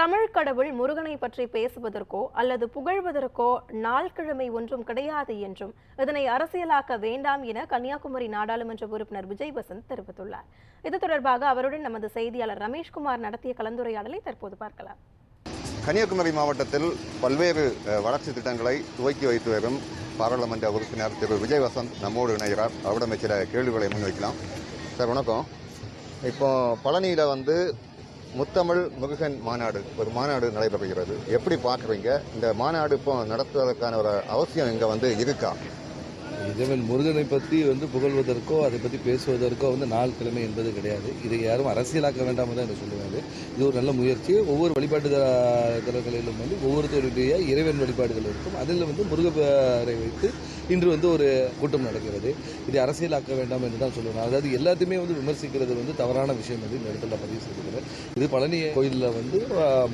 தமிழ் கடவுள் முருகனை பற்றி பேசுவதற்கோ அல்லது புகழ்வதற்கோ நாள்கிழமை ஒன்றும் கிடையாது என்றும் இதனை அரசியலாக்க வேண்டாம் என கன்னியாகுமரி நாடாளுமன்ற உறுப்பினர் விஜய் வசந்த் தெரிவித்துள்ளார். இது தொடர்பாக அவருடன் நமது செய்தியாளர் ரமேஷ்குமார் நடத்திய கலந்துரையாடலை தற்போது பார்க்கலாம். கன்னியாகுமரி மாவட்டத்தில் பல்வேறு வளர்ச்சி திட்டங்களை துவக்கி வைத்து வரும் பாராளுமன்ற உறுப்பினர் திரு. விஜய் வசந்த் நம்மோடு இணைகிறார். அவரிடம் சில கேள்விகளை முன்வைக்கலாம். சார் வணக்கம். இப்போ பழனியில் வந்து முத்தமிழ் முருகன் மாநாடு ஒரு மாநாடு நடைபெறுகிறது. எப்படி பார்க்குறீங்க? இந்த மாநாடு இப்போ நடத்துவதற்கான ஒரு அவசியம் இங்கே வந்து இருக்கா? இறைவன் முருகனை பற்றி வந்து புகழ்வதற்கோ அதை பற்றி பேசுவதற்கோ வந்து நாள் கிழமை என்பது கிடையாது. இதை யாரும் அரசியலாக்க வேண்டாம் தான் என்று சொல்லுவாங்க இது ஒரு நல்ல முயற்சி. ஒவ்வொரு வழிபாட்டு தலங்களிலும் வந்து ஒவ்வொருத்தருடைய இறைவன் வழிபாடுகள் இருக்கும். அதில் வந்து முருகரை வைத்து இன்று வந்து ஒரு கூட்டம் நடக்கிறது. இதை அரசியலாக்க வேண்டாம் என்று தான் சொல்லுவேன் அதாவது எல்லாத்தையுமே வந்து விமர்சிக்கிறது வந்து தவறான விஷயம் வந்து இந்த இடத்துல பதிவு செய்திருக்கிறேன். இது பழனி கோயிலில் வந்து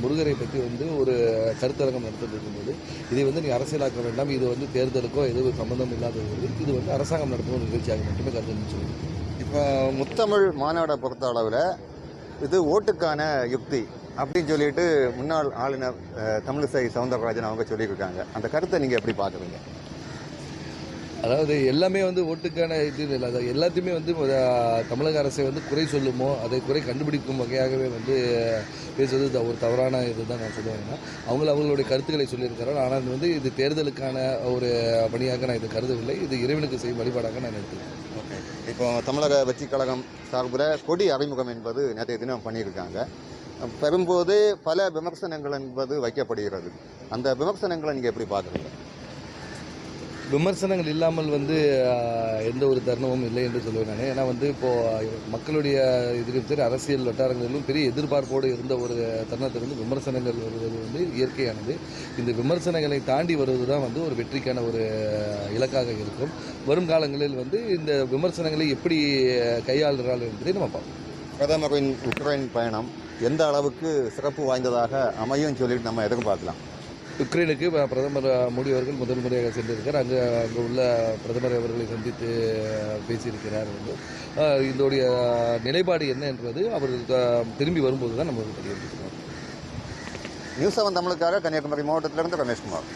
முருகரை பற்றி வந்து ஒரு கருத்தரங்கம் நடத்திட்டு இருக்கும்போது இதை வந்து நீ அரசியலாக்க வேண்டாம். இது வந்து தேர்தலுக்கோ எதுவும் சம்பந்தம் இல்லாத ஒரு இது வந்து அரசாங்கம் நடத்தும் ஒரு நிகழ்ச்சியாக மட்டுமே கருத்து சொல்லுவேன் இப்போ முத்தமிழ் மாநாடை பொறுத்த அளவில் இது ஓட்டுக்கான யுக்தி அப்படின்னு சொல்லிட்டு முன்னாள் ஆளுநர் தமிழிசை சவுந்தரராஜன் அவங்க சொல்லியிருக்காங்க. அந்த கருத்தை நீங்கள் எப்படி பார்க்குறீங்க? அதாவது எல்லாமே வந்து ஓட்டுக்கான இது இல்லை அது எல்லாத்தையுமே வந்து தமிழக அரசை வந்து குறை சொல்லுமோ அதை குறை கண்டுபிடிக்கும் வகையாகவே வந்து பேசுவது ஒரு தவறான இதுதான் நான் சொல்லுவேன் அவங்க அவங்களுடைய கருத்துக்களை சொல்லியிருக்கிறார். ஆனால் வந்து இது தேர்தலுக்கான ஒரு பணியாக நான் இது கருதவில்லை. இது இறைவனுக்கு செய்யும் வழிபாடாக நான் எடுத்துக்கிறேன். ஓகே. இப்போ தமிழக வெற்றி கழகம் சார்பில் கொடி அறிமுகம் என்பது நேற்றைய தினம் பண்ணியிருக்காங்க. பெறும்போது பல விமர்சனங்கள் என்பது வைக்கப்படுகிறது. அந்த விமர்சனங்களை நீங்கள் எப்படி பார்க்குறீங்க? விமர்சனங்கள் இல்லாமல் வந்து எந்த ஒரு தருணமும் இல்லை என்று சொல்லுவேன் நான். ஏன்னா வந்து இப்போது மக்களுடைய இதுக்கு சரி அரசியல் வட்டாரங்களிலும் பெரிய எதிர்பார்ப்போடு இருந்த ஒரு தருணத்திலிருந்து விமர்சனங்கள் வருவது வந்து இயற்கையானது. இந்த விமர்சனங்களை தாண்டி வருவது தான் வந்து ஒரு வெற்றிக்கான ஒரு இலக்காக இருக்கும். வரும் காலங்களில் வந்து இந்த விமர்சனங்களை எப்படி கையாளுகிறார்கள் என்பதை நம்ம பார்ப்போம். பிரதமரின் உக்ரைன் பயணம் எந்த அளவுக்கு சிறப்பு வாய்ந்ததாக அமையும் சொல்லிட்டு நம்ம எதிர்பார்க்கலாம். உக்ரைனுக்கு பிரதமர் மோடி அவர்கள் முதல் முறையாக சென்றிருக்கார் அங்கே அங்கே உள்ள பிரதமர் அவர்களை சந்தித்து பேசியிருக்கிறார் வந்து இதோடைய நிலைப்பாடு என்ன என்பது அவர் திரும்பி வரும்போது தான் நம்ம தெரிய நியூஸ் செவன் தமிழுக்காக கன்னியாகுமரி மாவட்டத்திலிருந்து ரமேஷ்குமார்.